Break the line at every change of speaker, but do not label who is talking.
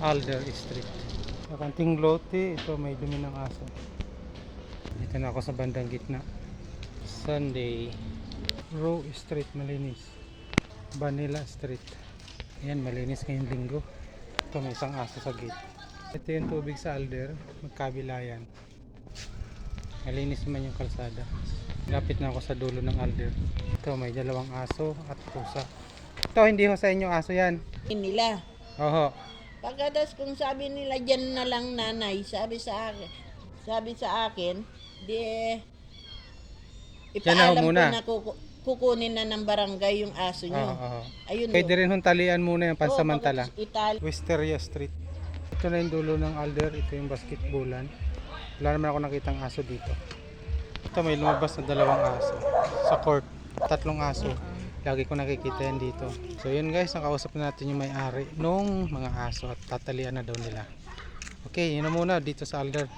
Alder Street. Sa kanting lote, ito may dumi ng aso. Dito na ako sa bandang gitna. Sunday. Row Street, malinis. Vanilla Street. Ayan, malinis ngayong linggo. Ito may isang aso sa gate. Ito yung tubig sa Alder. Magkabila yan. Malinis man yung kalsada. Lapit na ako sa dulo ng Alder. Ito may dalawang aso at pusa. Ito hindi ho sa inyo aso yan.
nila.
Oho.
Pagkatas kung sabi nila dyan na lang nanay, sabi sa akin, sabi sa akin, di
Yan
ipaalam ko
muna.
na kuku- kukunin na ng barangay yung aso
Oo,
nyo.
oo.
Ayun
Pwede rin hong talian muna yung pansamantala.
Oo, Itali.
Wisteria Street. Ito na yung dulo ng Alder. Ito yung basketballan. Wala naman ako nakitang aso dito. Ito may lumabas na dalawang aso. Sa court. Tatlong aso. Lagi ko nakikita yan dito. So yun guys, nakausap na natin yung may-ari nung mga aso at tatalian na daw nila. Okay, yun na muna dito sa Alder.